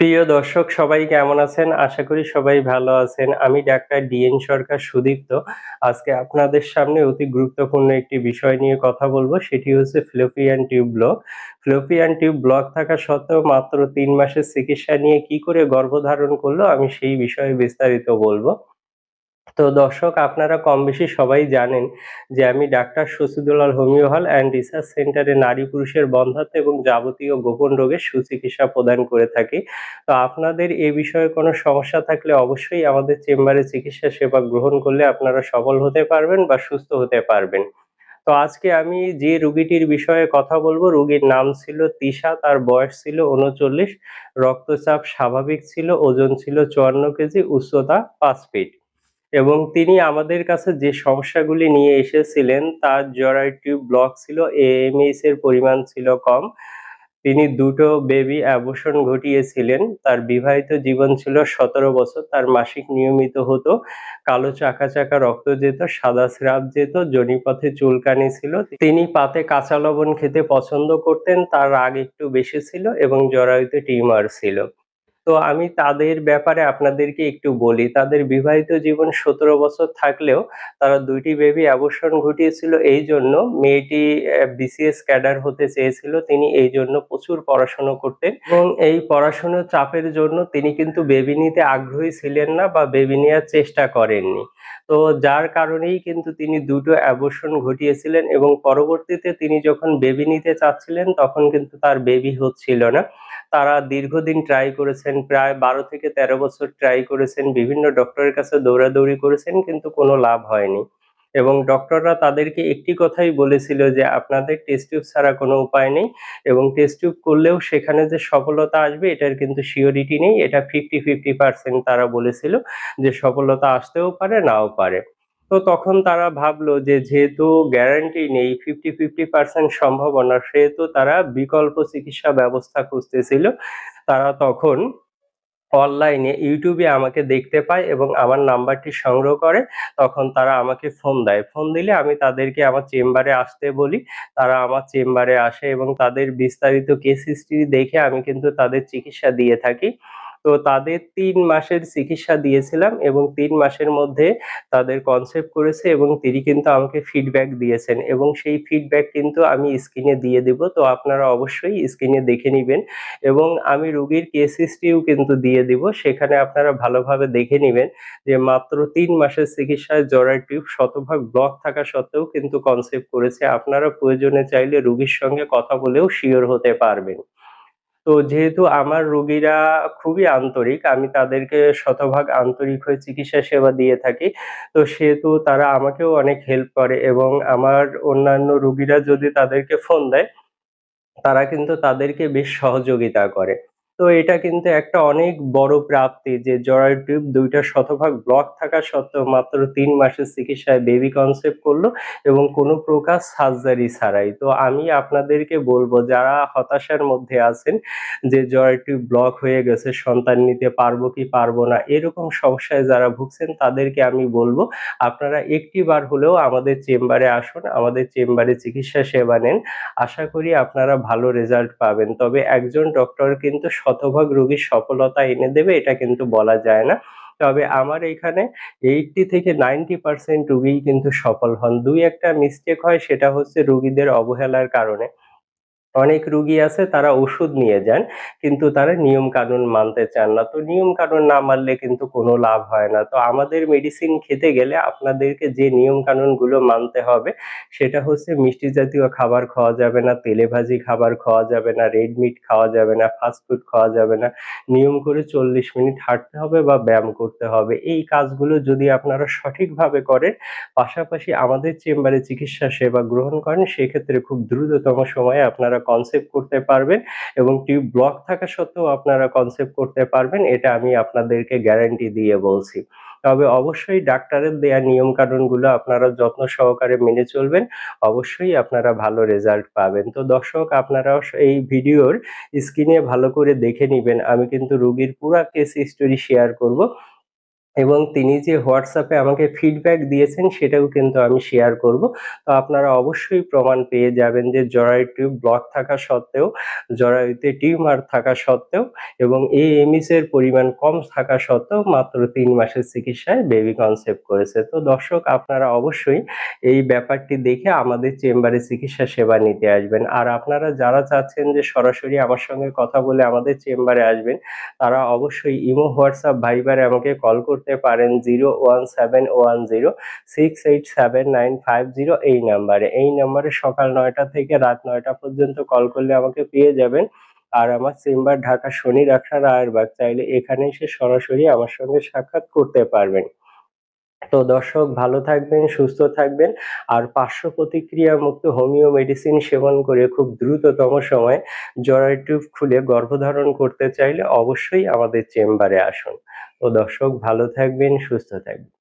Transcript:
প্রিয় দর্শক, সবাই কেমন আছেন? আশা করি সবাই ভালো আছেন। আমি ডাক্তার ডিএন সরকার সুদীপ্ত। আজকে আপনাদের সামনে অতি গুরুত্বপূর্ণ একটি বিষয় নিয়ে কথা বলব সেটি হচ্ছে fallopian tube block. Fallopian tube block থাকা সত্ত্বেও মাত্র তিন মাসের চিকিৎসা নিয়ে কি করে গর্ভধারণ করল আমি সেই বিষয়ে বিস্তারিত বলব। তো দর্শক আপনারা কম বেশি সবাই জানেন যে আমি doctor Shashidulal homeo hall and research সেন্টারে নারী পুরুষের বন্ধাত্ব এবং যাবতীয় গোপন রোগের সুচিকিৎসা প্রদান করে থাকি। তো আপনাদের এ বিষয়ে কোনো সমস্যা থাকলে অবশ্যই আমাদের চেম্বারে চিকিৎসা সেবা গ্রহণ করলে আপনারা সফল হতে পারবেন বা সুস্থ হতে পারবেন। তো আজকে আমি যে রুগীটির বিষয়ে কথা বলব রুগীর নাম ছিল তিশা, তার বয়স ছিল ৩৯, রক্তচাপ স্বাভাবিক ছিল, ওজন ছিল ৫৪ কেজি, উচ্চতা পাঁচ ফিট। এবং তিনি আমাদের কাছে যে সমস্যাগুলি নিয়ে এসেছিলেন তার জরায়ু টিউব ব্লক ছিল, এএমএইচ এর পরিমাণ ছিল কম। তিনি দুটো বেবি অ্যাবর্শন ঘটিয়েছিলেন। তার বিবাহিত জীবন ছিল ১৭ বছর। তার মাসিক নিয়মিত হতো। কালো চাকা, চাকা রক্ত যেত, সাদা স্রাব যেত, যোনিপথে চুলকানি ছিল। তিনি পাতে কাঁচা লবণ খেতে পছন্দ করতেন। তার রাগ একটু বেশি ছিল এবং জরায়ুতে টিউমার ছিল। তো আমি তাদের ব্যাপারে আপনাদেরকে একটু বলি। তাদের বিবাহিত জীবন ১৭ বছর থাকলেও তারা দুইটি বেবি অ্যাবর্শন ঘটিয়েছিল এই জন্য মেয়েটি বিসিএস ক্যাডার হতে চেয়েছিল। তিনি এই জন্য প্রচুর পড়াশোনা করতেন এবং এই পড়াশোনার চাপের জন্য তিনি কিন্তু বেবি নিতে আগ্রহী ছিলেন না বা বেবি নেওয়ার চেষ্টা করেননি। তো যার কারণেই কিন্তু তিনি দুটো অ্যাবর্শন ঘটিয়েছিলেন এবং পরবর্তীতে তিনি যখন বেবি নিতে চাচ্ছিলেন তখন কিন্তু তার বেবি হচ্ছিল না। তারা দীর্ঘদিন ট্রাই করেছেন প্রায় ১২ থেকে ১৩ বছর ট্রাই করেছেন, বিভিন্ন ডক্টরের কাছে দৌড়াদৌড়ি করেছেন কিন্তু কোনো লাভ হয়নি। এবং ডক্টররা তাদেরকে একটি কথাই বলেছিল যে আপনাদের টেস্ট টিউব ছাড়া কোনো উপায় নেই এবং টেস্ট টিউব করলেও সেখানে যে সফলতা আসবে এটার কিন্তু সিওরিটি নেই। এটা 50-50% তারা বলেছিল যে সফলতা আসতেও পারে নাও পারে। তো তখন তারা ভাবলো যে যেহেতু গ্যারান্টি নেই 50-50% সম্ভাবনা, সেহেতু তারা বিকল্প চিকিৎসা ব্যবস্থা খুঁজতেছিল। তারা তখন অনলাইনে ইউটিউবে আমাকে দেখতে পায় এবং আমার নাম্বারটি সংগ্রহ করে। তখন তারা আমাকে ফোন দেয়। ফোন দিলে আমি তাদেরকে আমার চেম্বারে আসতে বলি। তারা আমার চেম্বারে আসে এবং তাদের বিস্তারিত কেস হিস্ট্রি দেখে আমি কিন্তু তাদের চিকিৎসা দিয়ে থাকি। তো তাদের তিন মাসের চিকিৎসা দিয়েছিলাম এবং তিন মাসের মধ্যে তাদের কনসেপ্ট করেছে এবং তিনি কিন্তু আমাকে ফিডব্যাক দিয়েছেন এবং সেই ফিডব্যাক কিন্তু আমি স্ক্রিনে দিয়ে দেব। তো আপনারা অবশ্যই স্ক্রিনে দেখে নিবেন এবং আমি রোগীর কেস হিস্ট্রিও কিন্তু দিয়ে দিব। সেখানে আপনারা ভালোভাবে দেখে নিবেন যে মাত্র তিন মাসের চিকিৎসায় জরায়ু টিউব শতভাগ ব্লক থাকা সত্ত্বেও কিন্তু কনসেপ্ট করেছে। আপনারা প্রয়োজনে চাইলে রোগীর সঙ্গে কথা বলেও শিওর হতে পারবেন। তো যেহেতু আমার রোগীরা খুবই আন্তরিক, আমি তাদেরকে শতভাগ আন্তরিক হয়ে চিকিৎসা সেবা দিয়ে থাকি। তো সেহেতু তারা আমাকেও অনেক হেল্প করে এবং আমার অন্যান্য রোগীরা যদি তাদেরকে ফোন দেয়, তারা কিন্তু তাদেরকে বেশ সহযোগিতা করে। তো এটা কিন্তু একটা অনেক বড় প্রাপ্তি যে জরায়ু টিউব দুইটা শতভাগ ব্লক থাকা সত্ত্বেও মাত্র তিন মাসের চিকিৎসায় বেবি কনসেপ্ট করল এবং কোনো প্রকার সার্জারি ছাড়াই। তো আমি আপনাদেরকে বলব যারা হতাশার মধ্যে আছেন যে জরায়ু টিউব ব্লক হয়ে গেছে, সন্তান নিতে পারব কি পারব না, এরকম সমস্যায় যারা ভুগছেন তাদেরকে আমি বলব আপনারা একটিবার হলেও আমাদের চেম্বারে আসুন, আমাদের চেম্বারে চিকিৎসা সেবা নেন। আশা করি আপনারা ভালো রেজাল্ট পাবেন। তবে একজন ডক্টর কিন্তু শতভাগ রোগীর সফলতা এনে দেবে, এটা কিন্তু বলা যায় না। তবে আমার এখানে 80 থেকে নাইনটি পার্সেন্ট রুগীই কিন্তু সফল হন। ২-১ টা মিস্টেক হয়, সেটা হচ্ছে রুগীদের অবহেলার কারণে। অনেক রুগী আছে তারা ওষুধ নিয়ে যান কিন্তু তারা নিয়ম কানুন মানতে চান না। তো নিয়ম কানুন না মানলে কিন্তু কোনো লাভ হয় না। তো আমাদের মেডিসিন খেতে গেলে আপনাদেরকে যে নিয়ম কানুনগুলো মানতে হবে সেটা হচ্ছে মিষ্টি জাতীয় খাবার খাওয়া যাবে না, তেলেভাজি খাবার খাওয়া যাবে না, রেড মিট খাওয়া যাবে না, ফাস্ট ফুড খাওয়া যাবে না। নিয়ম করে ৪০ মিনিট হাঁটতে হবে বা ব্যায়াম করতে হবে। এই কাজগুলো যদি আপনারা সঠিকভাবে করেন, পাশাপাশি আমাদের চেম্বারে চিকিৎসা সেবা গ্রহণ করেন সেক্ষেত্রে খুব দ্রুততম সময়ে আপনারা কনসেপ্ট করতে পারবেন এবং টিউব ব্লক থাকা সত্ত্বেও আপনারা কনসেপ্ট করতে পারবেন, এটা আমি আপনাদেরকে গ্যারান্টি দিয়ে বলছি। তবে অবশ্যই ডাক্তারের দেয়া নিয়ম কানুনগুলো আপনারা যত্ন সহকারে মেনে চলবেন। অবশ্যই আপনারা ভালো রেজাল্ট পাবেন। তো দর্শক আপনারা এই ভিডিওর স্ক্রিনে ভালো করে দেখে নিবেন। আমি কিন্তু রুগীর পুরা কেস হিস্টোরি শেয়ার করব। এবং তিনি যে হোয়াটসঅ্যাপে আমাকে ফিডব্যাক দিয়েছেন, সেটাও কিন্তু আমি শেয়ার করব। তো আপনারা অবশ্যই প্রমাণ পেয়ে যাবেন যে জরায়ু টিউব ব্লক থাকা সত্ত্বেও, জরায়ুতে টিউমার থাকা সত্ত্বেও এবং এই এমিসের পরিমাণ কম থাকা সত্ত্বেও মাত্র তিন মাসের চিকিৎসায় বেবি কনসেপ্ট করেছে। তো দর্শক, আপনারা অবশ্যই এই ব্যাপারটি দেখে আমাদের চেম্বারে চিকিৎসা সেবা নিতে আসবেন। আর আপনারা যারা চাচ্ছেন যে সরাসরি আমার সঙ্গে কথা বলে আমাদের চেম্বারে আসবেন, তারা অবশ্যই ইমো, হোয়াটসঅ্যাপ, ভাইবারে আমাকে কল করতে পারেন zero one seven one zero six eight seven nine five zero এই নাম্বারে। এই নাম্বারে সকাল নয়টা থেকে রাত নয়টা পর্যন্ত কল করলে আমাকে পেয়ে যাবেন। আর আমার চেম্বার ঢাকা শনি রাখা রায়েরবাগ চাইলে এখানে এসে সরাসরি আমার সঙ্গে সাক্ষাৎ করতে পারবেন। তো দর্শক, ভালো থাকবেন, সুস্থ থাকবেন। আর পার্শ্ব প্রতিক্রিয়া মুক্ত হোমিও মেডিসিন সেবন করে খুব দ্রুততম সময়ে জরায়ু টিউব খুলে গর্ভধারণ করতে চাইলে অবশ্যই আমাদের চেম্বারে আসুন। তো দর্শক, ভালো থাকবেন, সুস্থ থাকবেন।